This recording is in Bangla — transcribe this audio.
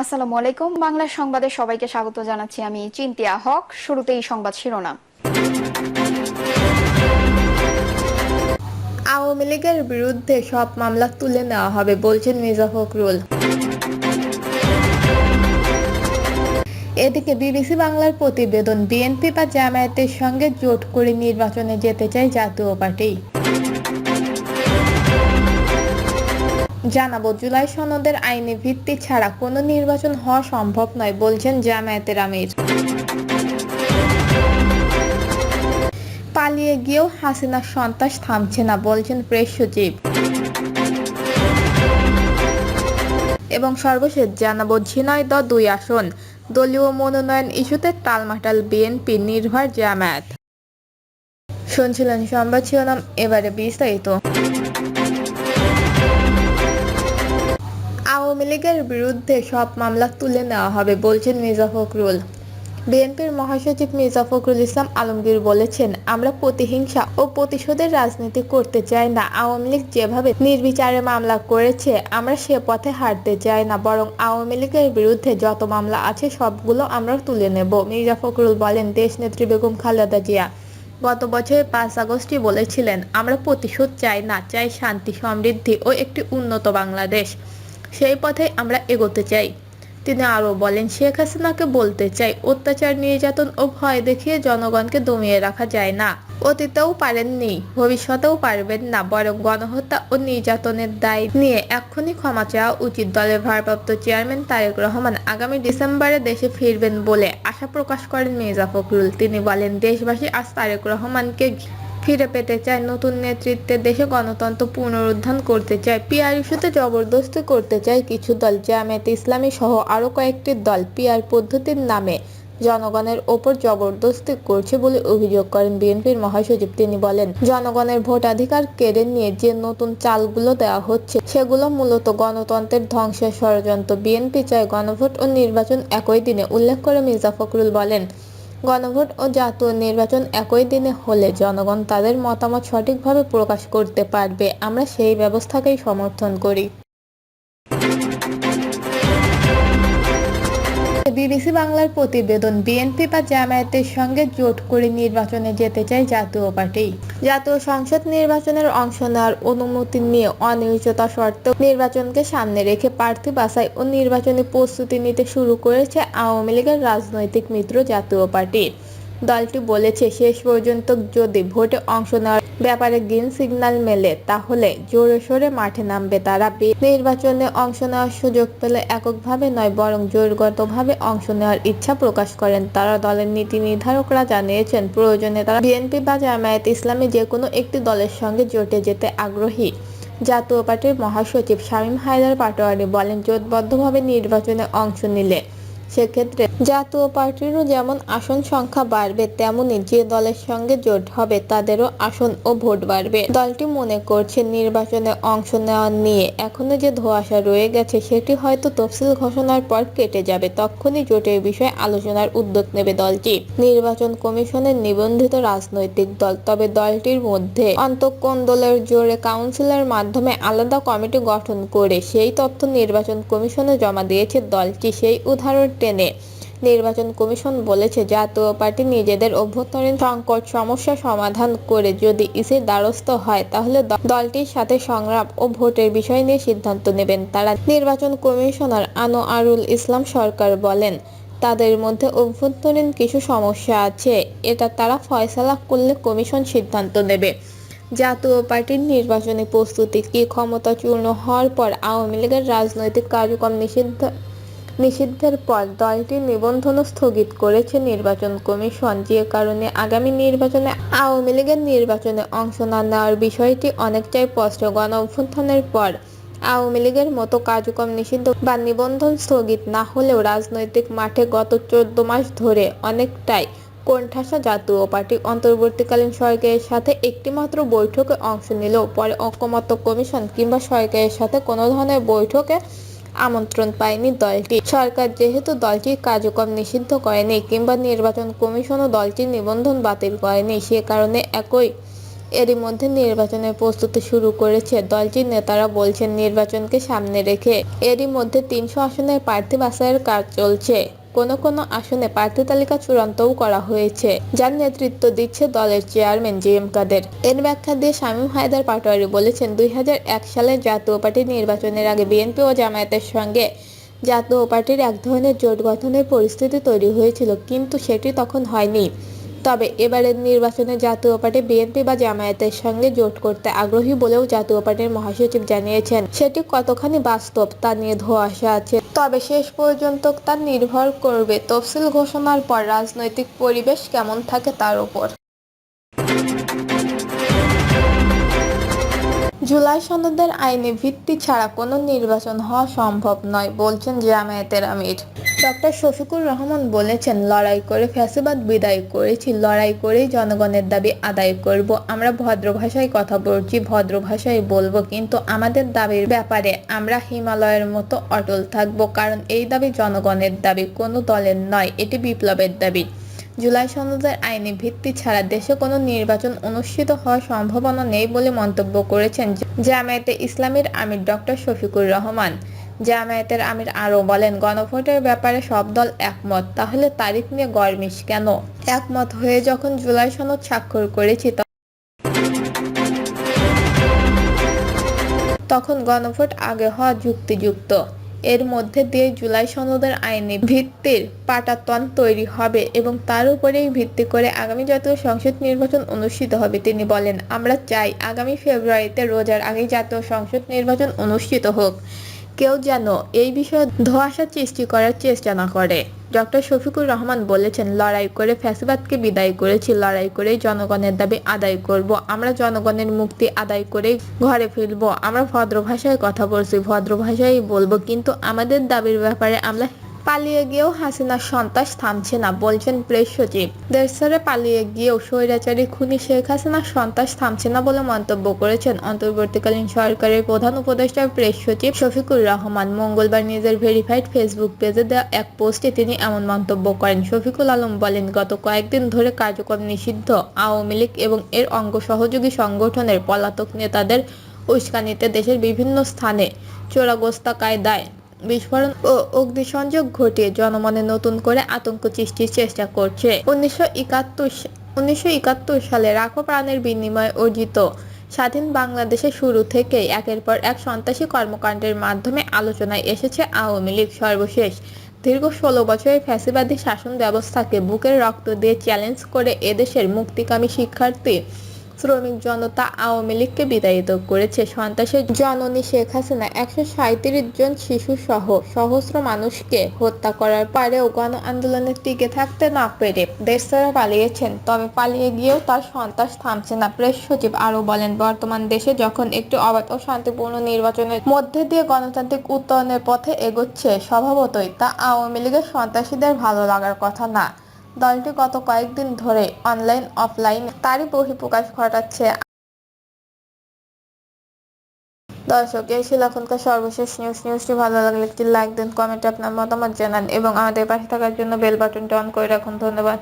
আসসালামু আলাইকুম। বাংলা সংবাদে সবাইকে স্বাগত জানাচ্ছি আমি চিন্তিয়া হক। শুরুতেই সংবাদ শিরোনাম। আওয়ামী লীগের বিরুদ্ধে সব মামলা তুলে নেওয়া হবে বলছেন মির্জা ফখরুল। এদিকে বিবিসি বাংলার প্রতিবেদন, বিএনপি বা জামায়াতের সঙ্গে জোট করে নির্বাচনে যেতে চায় জাতীয় পার্টি। জানাব, জুলাই সনদের আইনি ভিত্তি ছাড়া কোনো নির্বাচন হওয়া সম্ভব নয়, বলছেন জামায়াতের আমির। পালিয়ে গিয়েও হাসিনার সন্ত্রাস থামছে না, বলছেন প্রেস সচিব। এবং সর্বশেষ জানাব ঝিনাইদ দুই আসন, দলীয় মনোনয়ন ইস্যুতে টালমাটাল বিএনপি নির্ভর জামায়াত। শুনছিলেন সংবাদ শিরোনাম, এবারে বিস্তারিত। আওয়ামী লীগের বিরুদ্ধে সব মামলা তুলে নেওয়া হবে বলছেন মির্জা ফখরুল। বিএনপির মহাসচিব মির্জা ফখরুল ইসলাম আলমগীর বলেছেন, আমরা প্রতিহিংসা ও প্রতিশোধের রাজনীতি করতে চাই না। আওয়ামী লীগ যেভাবে নির্বিচারে মামলা করেছে, আমরা সে পথে হাঁটতে চাই না। বরং আওয়ামী লীগের বিরুদ্ধে যত মামলা আছে, সবগুলো আমরা তুলে নেব। মির্জা ফখরুল বলেন, দেশনেত্রী বেগম খালেদা জিয়া গত বছরের পাঁচ আগস্টই বলেছিলেন, আমরা প্রতিশোধ চাই না। চাই শান্তি, সমৃদ্ধি ও একটি উন্নত বাংলাদেশ। সেই পথে আমরা এগোতে চাই। তিনি আরও বলেন, শেখ হাসিনাকে বলতে চাই, অত্যাচার, নির্যাতন ও ভয় দেখিয়ে জনগণকে দমিয়ে রাখা যায় না। অতীতেও পারেননি, ভবিষ্যতেও পারবেন না। বরং গণহত্যা ও নির্যাতনের দায় নিয়ে এক্ষুনি ক্ষমা চাওয়া উচিত। দলের ভারপ্রাপ্ত চেয়ারম্যান তারেক রহমান আগামী ডিসেম্বরে দেশে ফিরবেন বলে আশা প্রকাশ করেন মির্জা ফখরুল। তিনি বলেন, দেশবাসী আজ তারেক রহমানকে ফিরে পেতে চায়। নতুন নেতৃত্বে দেশে গণতন্ত্র পুনরুদ্ধার করতে চায়। পিআর ইস্যুতে জবরদস্তি করতে চায় কিছু দল, জামায়াত ইসলামী সহ আরও কয়েকটি দল পিআর পদ্ধতির নামে জনগণের ওপর জবরদস্তি করছে বলে অভিযোগ করেন বিএনপির মহাসচিব। তিনি বলেন, জনগণের ভোটাধিকার কেড়ে নিয়ে যে নতুন চালগুলো দেওয়া হচ্ছে, সেগুলো মূলত গণতন্ত্রের ধ্বংসের ষড়যন্ত্র। বিএনপি চায় গণভোট ও নির্বাচন একই দিনে, উল্লেখ করে মির্জা ফখরুল বলেন গণভোট ও জাতীয় নির্বাচন একই দিনে হলে জনগণ তাদের মতামত সঠিকভাবে প্রকাশ করতে পারবে। আমরা সেই ব্যবস্থাকেই সমর্থন করি। বিবিসি বাংলার প্রতিবেদন বিএনপি বা জামায়াতের সঙ্গে জোট করে নির্বাচনে যেতে চায় জাতীয় পার্টি। জাতীয় সংসদ নির্বাচনের অংশ নেওয়ার অনুমতি নিয়ে অনিশ্চয়তা শর্ত নির্বাচনকে সামনে রেখে প্রার্থী বাছাই ও নির্বাচনী প্রস্তুতি নিতে শুরু করেছে আওয়ামী লীগের রাজনৈতিক মিত্র জাতীয় পার্টি। দলটি বলেছে, শেষ পর্যন্ত যদি ভোটে অংশ নেওয়ার ব্যাপারে গ্রিন সিগন্যাল মেলে, তাহলে জোরে সোরে মাঠে নামবে তারা। নির্বাচনে অংশ নেওয়ার সুযোগ পেলে এককভাবে নয়, বরং জোরগতভাবে অংশ নেওয়ার ইচ্ছা প্রকাশ করেন তারা। দলের নীতি নির্ধারকরা জানিয়েছেন, প্রয়োজনে তারা বিএনপি বা জামায়াত ইসলামী যে কোনো একটি দলের সঙ্গে জোটে যেতে আগ্রহী। জাতীয় পার্টির মহাসচিব শামীম হায়দার পাটোয়ারি বলেন, জোটবদ্ধভাবে নির্বাচনে অংশ নিলে সেক্ষেত্রে জাতীয় পার্টিরও যেমন আসন সংখ্যা বাড়বে, তেমনি যে দলের সঙ্গে জোট হবে তাদেরও আসন ও ভোট বাড়বে। দলটি মনে করছে নির্বাচনে অংশ নেওয়া নিয়ে এখনও যে ধোঁয়াশা রয়ে গেছে সেটি হয়তো তফসিল ঘোষণার পর কেটে যাবে। তখনই জোটের বিষয়ে আলোচনার উদ্যোগ নেবে দলটি। নির্বাচন কমিশনের নিবন্ধিত রাজনৈতিক দল, তবে দলটির মধ্যে অন্তঃকোন্দলের জোরে কাউন্সিলের মাধ্যমে আলাদা কমিটি গঠন করে সেই তথ্য নির্বাচন কমিশনে জমা দিয়েছে দলটি। সেই উদাহরণ টেনে। নির্বাচন কমিশন বলেছে, জাতীয় পার্টি নিজেদের অভ্যন্তরীণ সংকট সমস্যা সমাধান করে যদি ইসির দ্বারস্থ হয়, তাহলে দলটির সাথে সংগ্রাম ও ভোটের বিষয় নিয়ে সিদ্ধান্ত নেবেন তারা। নির্বাচন কমিশনার আনোয়ারুল ইসলাম সরকার বলেন, তাদের মধ্যে অভ্যন্তরীণ কিছু সমস্যা আছে, এটা তারা ফয়সালা করলে কমিশন সিদ্ধান্ত নেবে। জাতীয় পার্টির নির্বাচনী প্রস্তুতি কি ক্ষমতাচূর্ণ হওয়ার পর আওয়ামী লীগের রাজনৈতিক কার্যক্রম নিষিদ্ধ নিষিদ্ধের পর দলটি নিবন্ধন স্থগিত করেছে নির্বাচন কমিশন। যে কারণে আগামী নির্বাচনে আওয়ামী লীগের নির্বাচনে অংশ না নেওয়ার বিষয়টি অনেকটাই স্পষ্ট। গণ অভ্যুত্থানের পর আওয়ামী লীগের মতো কার্যক্রম নিষিদ্ধ বা নিবন্ধন স্থগিত না হলেও রাজনৈতিক মাঠে গত চোদ্দ মাস ধরে অনেকটাই কোণঠাসা জাতীয় পার্টি অন্তর্বর্তীকালীন সরকারের সাথে একটিমাত্র বৈঠকে অংশ নিলেও পরে ঐকমত্য কমিশন কিংবা সরকারের সাথে কোনো ধরনের বৈঠকে আমন্ত্রণ পায়নি দলটি। সরকার যেহেতু দলটির কার্যক্রম নিষিদ্ধ করেনি কিংবা নির্বাচন কমিশনও দলটির নিবন্ধন বাতিল করেনি, সে কারণে একই এরই মধ্যে নির্বাচনের প্রস্তুতি শুরু করেছে দলটির নেতারা বলছেন, নির্বাচনকে সামনে রেখে এরই মধ্যে তিনশো আসনের প্রার্থী বাছাইয়ের কাজ চলছে। কোনো কোনো আসনে প্রার্থী তালিকা চূড়ান্তও করা হয়েছে, যার নেতৃত্ব দিচ্ছে দলের চেয়ারম্যান জে এম কাদের। এর ব্যাখ্যা দিয়ে শামীম হায়দার পাটোয়ারি বলেছেন, দুই হাজার এক সালে জাতীয় পার্টি নির্বাচনের আগে বিএনপি ও জামায়াতের সঙ্গে জাতীয় পার্টির এক ধরনের জোট গঠনের পরিস্থিতি তৈরি হয়েছিল, কিন্তু সেটি তখন হয়নি। তবে এবারের নির্বাচনে জাতীয় পার্টি বিএনপি বা জামায়াতের সঙ্গে জোট করতে আগ্রহী বলেও জাতীয় পার্টির মহাসচিব জানিয়েছেন। সেটি কতখানি বাস্তব তা নিয়ে ধোঁয়াশা আছে। তবে শেষ পর্যন্ত তা নির্ভর করবে তফসিল ঘোষণার পর রাজনৈতিক পরিবেশ কেমন থাকে তার উপর। জুলাই সনদের আইনে ভিত্তি ছাড়া কোনো নির্বাচন হওয়া সম্ভব নয়, বলছেন জামায়াতের আমির। ডক্টর শফিকুর রহমান বলেছেন, লড়াই করে ফ্যাসিবাদ বিদায় করেছি, লড়াই করেই জনগণের দাবি আদায় করব। আমরা ভদ্র ভাষায় কথা বলছি, ভদ্র ভাষায় বলব, কিন্তু আমাদের দাবির ব্যাপারে আমরা হিমালয়ের মতো অটল থাকব, কারণ এই দাবি জনগণের দাবি, কোনো দলের নয়, এটি বিপ্লবের দাবি। জুলাই সনদের আইনি ভিত্তি ছাড়া দেশে কোনো নির্বাচন অনুষ্ঠিত হওয়ার সম্ভাবনা নেই বলে মন্তব্য করেছেন জামায়াতে ইসলামের আমির ডক্টর শফিকুর রহমান। জামায়াতের আমির আরও বলেন, গণভোটের ব্যাপারে সব দল একমত, তাহলে তারিখ নিয়ে গরমিশ কেন? একমত হয়ে যখন জুলাই সনদ স্বাক্ষর করেছি তখন গণভোট আগে হওয়া যুক্তিযুক্ত। এর মধ্যে দিয়ে জুলাই সনদের আইনি ভিত্তির পাটাতন তৈরি হবে এবং তার উপরেই ভিত্তি করে আগামী জাতীয় সংসদ নির্বাচন অনুষ্ঠিত হবে, তিনি বলেন। আমরা চাই আগামী ফেব্রুয়ারিতে রোজার আগে জাতীয় সংসদ নির্বাচন অনুষ্ঠিত হোক। কেউ যেন এই বিষয়ে ধোয়াশা সৃষ্টি করার চেষ্টা না করে। ডক্টর শফিকুর রহমান বলেছেন, লড়াই করে ফ্যাসিবাদকে বিদায় করেছি, লড়াই করে জনগণের দাবি আদায় করব। আমরা জনগণের মুক্তি আদায় করে ঘরে ফিরব। আমরা ভদ্র ভাষায় কথা বলছি, ভদ্র ভাষায় বলব। কিন্তু আমাদের দাবির ব্যাপারে আমরা পালিয়ে গিয়েও হাসিনার সন্ত্রাস থামছে না, বলছেন প্রেস সচিব। দেশ ছেড়ে পালিয়ে গিয়েও স্বৈরাচারী খুনি শেখ হাসিনার সন্ত্রাস থামছে না বলে মন্তব্য করেছেন অন্তর্বর্তীকালীন সরকারের প্রধান উপদেষ্টা প্রেস সচিব শফিকুর রহমান। মঙ্গলবার নিজের ভেরিফাইড ফেসবুক পেজে দেওয়া এক পোস্টে তিনি এমন মন্তব্য করেন। শফিকুল আলম বলেন, গত কয়েকদিন ধরে কার্যক্রম নিষিদ্ধ। আওয়ামী লীগ এবং এর অঙ্গ সহযোগী সংগঠনের পলাতক নেতাদের উস্কানিতে দেশের বিভিন্ন স্থানে চোরাগোস্তা কায়দায় বিস্ফোরণ ও অগ্নিসংযোগ ঘটিয়ে জনমনে নতুন করে আতঙ্ক সৃষ্টির চেষ্টা করছে। উনিশশো উনিশশো সালে রাখো প্রাণের বিনিময়ে অর্জিত স্বাধীন বাংলাদেশের শুরু থেকেই একের পর এক সন্ত্রাসী কর্মকাণ্ডের মাধ্যমে আলোচনায় এসেছে আওয়ামী লীগ সর্বশেষ। দীর্ঘ ষোলো বছরের ফ্যাসিবাদী শাসন ব্যবস্থাকে বুকের রক্ত দিয়ে চ্যালেঞ্জ করে এদেশের মুক্তিকামী শিক্ষার্থী শ্রমিক জনতা আওয়ামী লীগকে বিদায়িত করেছে সন্ত্রাসের জননী শেখ হাসিনা। একশো জন শিশু সহ সহস্র মানুষকে হত্যা করার পরেও গণ আন্দোলনে টিকে থাকতে না পেরে দেশ ছেড়ে পালিয়েছেন। তবে পালিয়ে গিয়েও তার সন্ত্রাস থামছে না। প্রেস সচিব আরও বলেন, বর্তমান দেশে যখন একটি অবাধ ও শান্তিপূর্ণ নির্বাচনের মধ্যে দিয়ে গণতান্ত্রিক উত্তরণের পথে এগোচ্ছে, স্বভাবতই তা আওয়ামী লীগের সন্ত্রাসীদের ভালো লাগার কথা না। দলটি গত কয়েকদিন ধরে অনলাইন অফলাইন তারই বহিঃপ্রকাশ ঘটাচ্ছে। দর্শক, এই ছিল এখনকার সর্বশেষ নিউজ নিউজটি ভালো লাগলে একটি লাইক দিন কমেন্টে আপনার মতামত জানান এবং আমাদের পাশে থাকার জন্য বেল বাটনটি অন করে রাখুন। ধন্যবাদ।